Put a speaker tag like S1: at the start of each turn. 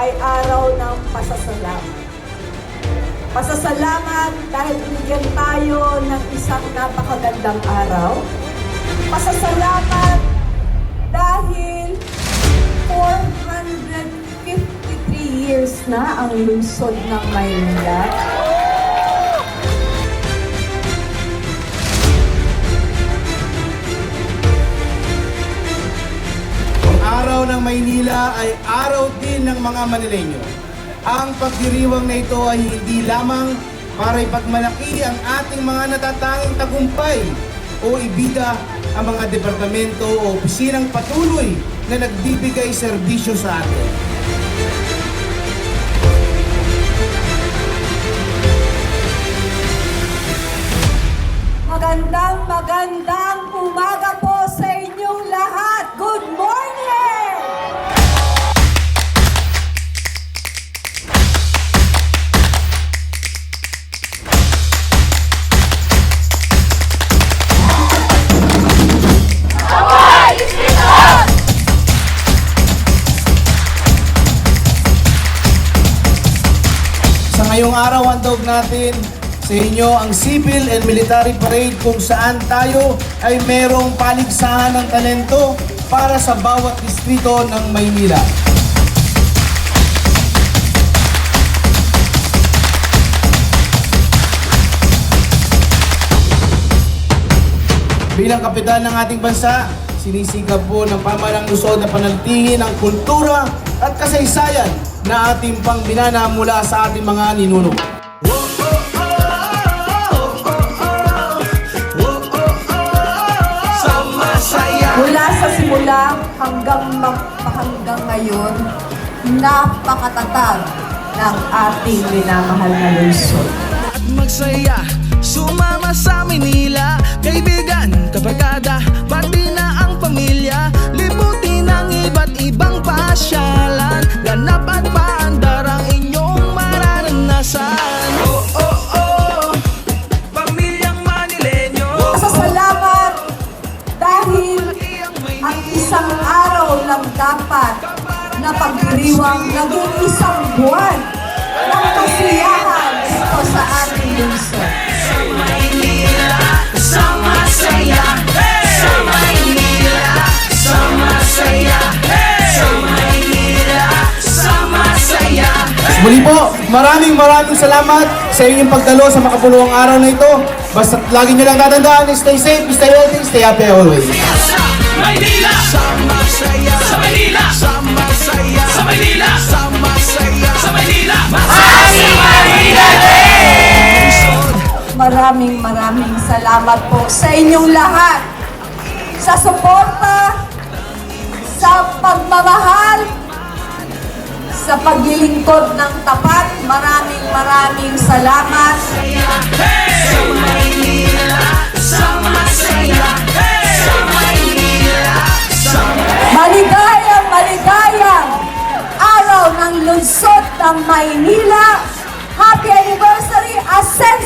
S1: ay araw ng pasasalamat. Pasasalamat dahil binigyan tayo ng isang napakagandang araw. Pasasalamat dahil 453 years na ang lungsod ng Maynila.
S2: Araw ng Maynila ay araw din ng mga Manileño. Ang pagdiriwang na ito ay hindi lamang para ipagmalaki ang ating mga natatanging tagumpay o ibida ang mga departamento o opisinang patuloy na nagbibigay serbisyo sa atin.
S1: Magandang magandang
S2: ngayong araw, handog natin sa inyo ang Civil and Military Parade kung saan tayo ay merong paligsahan ng talento para sa bawat distrito ng Maynila. Bilang kapitan ng ating bansa, sinisikap po ng pamalang Luzon na panaltingin ang kultura at kasaysayan na ating pangbinana mula sa ating mga ninuno.
S1: Mula sa simula hanggang hanggang ngayon, napakatatag ng ating minamahal na lungsod.
S3: at magsaya Sumama sa Manila Kaibigan, kabarkada Pati na
S1: na pagdiriwang naging isang buwan ng kasiyahan dito sa ating lungsod.
S3: Maynila Sa masaya Sa Maynila Sa masaya Sa Maynila Sa masaya
S2: Muli po, maraming maraming salamat sa inyong pagdalo sa makapuluang araw na ito. Basta lagi nyo lang tatandaan, stay safe, stay healthy, stay happy always.
S3: Maynila Sa masaya. Sa Maynila Sa masaya. Sa Maynila Sa masaya. Sa Maynila
S1: Maraming maraming salamat po sa inyong lahat. Sa suporta, sa pagmamahal, sa paglilingkod ng tapat. Maraming maraming salamat.
S3: Sa ng Maynila.
S1: Happy anniversary, Ascent!